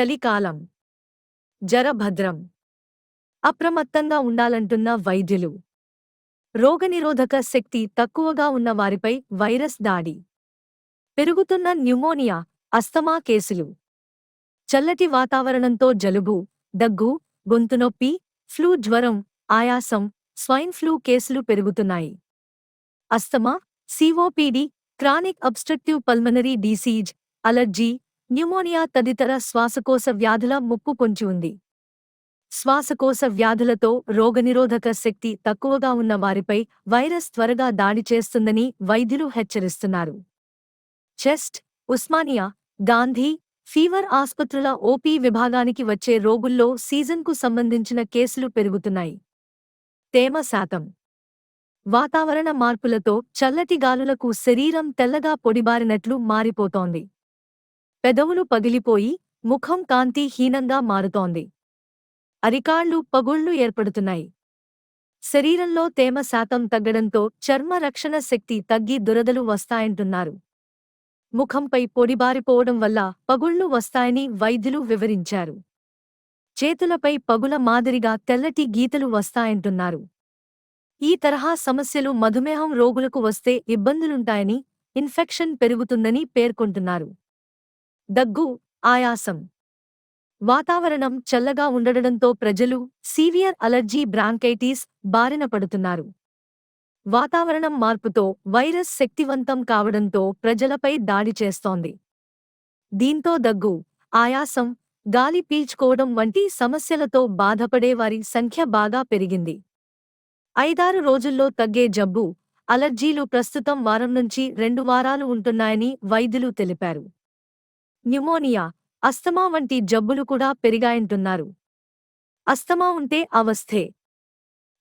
చలికాలం. జరభద్రం. అప్రమత్తంగా ఉండాలంటున్న వైద్యులు. రోగనిరోధక శక్తి తక్కువగా ఉన్న వారిపై వైరస్ దాడి. పెరుగుతున్న న్యూమోనియా అస్తమా కేసులు. చల్లటి వాతావరణంతో జలుబు దగ్గు గొంతునొప్పి ఫ్లూ జ్వరం ఆయాసం స్వైన్ ఫ్లూ కేసులు పెరుగుతున్నాయి. Asthma COPD chronic obstructive pulmonary disease allergy pneumonia తదితర శ్వాసకోశ వ్యాధుల ముప్పు పొంచి ఉంది. శ్వాసకోశ వ్యాధులతో రోగనిరోధక శక్తి తక్కువగా ఉన్న వారిపై వైరస్ త్వరగా దాడి చేస్తుందని వైద్యులు హెచ్చరిస్తున్నారు. చెస్ట్ ఉస్మానియా గాంధీ ఫీవర్ ఆసుపత్రుల ఓపీ విభాగానికి వచ్చే రోగుల్లో సీజన్కు సంబంధించిన కేసులు పెరుగుతున్నాయి. తేమ శాతం. వాతావరణ మార్పులతో చల్లటి గాలులకు శరీరం తెల్లగా పొడిబారినట్లు మారిపోతోంది. పెదవులు పగిలిపోయి ముఖం కాంతి హీనంగా మారుతోంది. అరికాళ్ళు పగుళ్ళు ఏర్పడుతున్నాయి. శరీరంలో తేమ శాతం తగ్గడంతో చర్మ రక్షణ శక్తి తగ్గి దురదలు వస్తాయంటున్నారు. ముఖంపై పొడిబారిపోవడం వల్ల పగుళ్ళు వస్తాయని వైద్యులు వివరించారు. చేతులపై పగుల మాదిరిగా తెల్లటి గీతలు వస్తాయంటున్నారు. ఈ తరహా సమస్యలు మధుమేహం రోగులకు వస్తే ఇబ్బందులుంటాయని ఇన్ఫెక్షన్ పెరుగుతుందని పేర్కొంటున్నారు. దగ్గు ఆయాసం. వాతావరణం చల్లగా ఉండడంతో ప్రజలు సీవియర్ అలర్జీ బ్రాంకైటిస్ బారిన పడుతున్నారు. వాతావరణం మార్పుతో వైరస్ శక్తివంతం కావడంతో ప్రజలపై దాడి చేస్తోంది. దీంతో దగ్గు ఆయాసం గాలి పీల్చుకోవడం వంటి సమస్యలతో బాధపడేవారి సంఖ్య బాగా పెరిగింది. ఐదారు రోజుల్లో తగ్గే జబ్బు అలర్జీలు ప్రస్తుతం వారం నుంచి రెండు వారాలు ఉంటున్నాయని వైద్యులు తెలిపారు. న్యూమోనియా అస్తమా వంటి జబ్బులు కూడా పెరిగాయంటున్నారు. అస్తమా ఉంటే అవస్థే.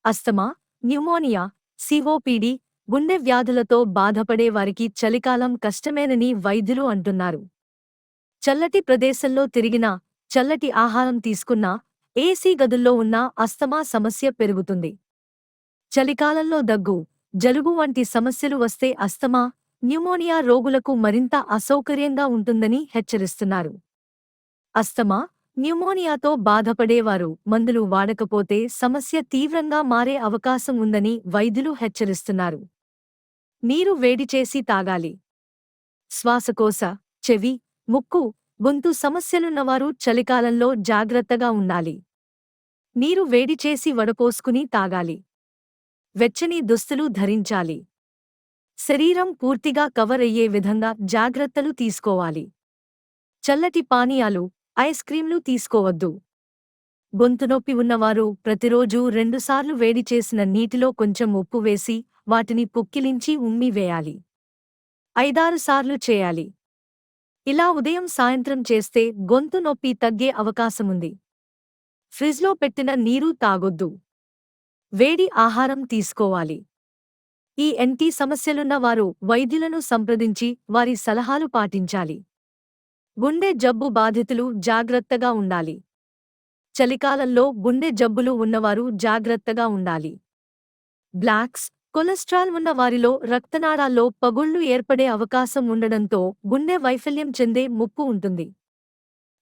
అస్తమా న్యూమోనియా సిఓపిడి గుండె వ్యాధులతో బాధపడే వారికి చలికాలం కష్టమేనని వైద్యులు అంటున్నారు. చల్లటి ప్రదేశంలో తిరిగినా చల్లటి ఆహారం తీసుకున్నా ఏసీ గదుల్లో ఉన్నా అస్తమా సమస్య పెరుగుతుంది. చలికాలంలో దగ్గు జలుబు వంటి సమస్యలు వస్తే అస్తమా న్యూమోనియా రోగులకు మరింత అసౌకర్యంగా ఉంటుందని హెచ్చరిస్తున్నారు. అస్తమా న్యూమోనియాతో బాధపడేవారు మందులు వాడకపోతే సమస్య తీవ్రంగా మారే అవకాశం ఉందని వైద్యులు హెచ్చరిస్తున్నారు. నీరు వేడిచేసి తాగాలి. శ్వాసకోశ చెవి ముక్కు గొంతు సమస్యలున్నవారు చలికాలంలో జాగ్రత్తగా ఉండాలి. నీరు వేడిచేసి వడపోసుకుని తాగాలి. వెచ్చని దుస్తులు ధరించాలి. శరీరం పూర్తిగా కవర్ అయ్యే విధంగా జాగ్రత్తలు తీసుకోవాలి. చల్లటి పానీయాలు ఐస్ క్రీంలు తీసుకోవద్దు. గొంతు నొప్పి ఉన్నవారు ప్రతిరోజూ రెండుసార్లు వేడి చేసిన నీటిలో కొంచెం ఉప్పు వేసి వాటిని పుక్కిలించి ఉమ్మి వేయాలి. ఐదారు సార్లు చేయాలి. ఇలా ఉదయం సాయంత్రం చేస్తే గొంతు నొప్పి తగ్గే అవకాశముంది. ఫ్రిజ్లో పెట్టిన నీరు తాగొద్దు. వేడి ఆహారం తీసుకోవాలి. ఈ ఎన్టీ సమస్యలున్న వారు వైద్యులను సంప్రదించి వారి సలహాలు పాటించాలి. గుండె జబ్బు బాధితులు జాగ్రత్తగా ఉండాలి. చలికాలంలో గుండె జబ్బులు ఉన్నవారు జాగ్రత్తగా ఉండాలి. బ్లాక్స్ కొలెస్ట్రాల్ ఉన్న వారిలో రక్తనాళాల్లో పగుళ్ళు ఏర్పడే అవకాశం ఉండడంతో గుండె వైఫల్యం చెందే ముప్పు ఉంటుంది.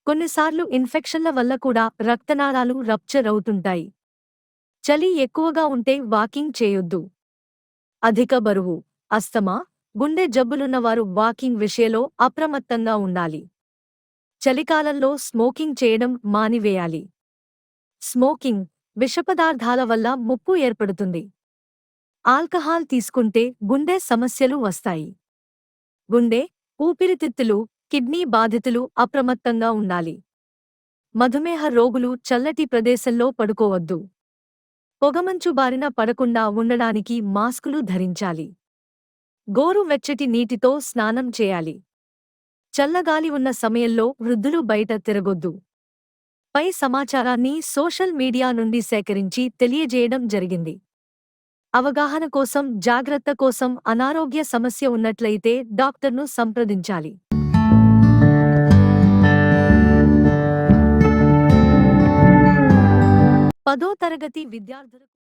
కొన్నిసార్లు ఇన్ఫెక్షన్ల వల్ల కూడా రక్తనాళాలు రప్చర్ అవుతుంటాయి. చలి ఎక్కువగా ఉంటే వాకింగ్ చేయొద్దు. అధిక బరువు అస్తమా గుండె జబ్బులున్నవారు వాకింగ్ విషయంలో అప్రమత్తంగా ఉండాలి. చలికాలంలో స్మోకింగ్ చేయడం మానివేయాలి. స్మోకింగ్ విషపదార్థాల వల్ల ముప్పు ఏర్పడుతుంది. ఆల్కహాల్ తీసుకుంటే గుండె సమస్యలు వస్తాయి. గుండె ఊపిరితిత్తులు కిడ్నీ బాధితులు అప్రమత్తంగా ఉండాలి. మధుమేహ రోగులు చల్లటి ప్రదేశంలో పడుకోవద్దు. పొగమంచు బారిన పడకుండా ఉండడానికి మాస్కులు ధరించాలి. గోరు వెచ్చటి నీటితో స్నానం చేయాలి. చల్లగాలి ఉన్న సమయంలో వృద్ధులు బయట తిరగొద్దు. పై సమాచారాన్ని సోషల్ మీడియా నుండి సేకరించి తెలియజేయడం జరిగింది. అవగాహన కోసం జాగ్రత్త కోసం అనారోగ్య సమస్య ఉన్నట్లయితే డాక్టర్ను సంప్రదించాలి. పదో తరగతి విద్యార్థులకు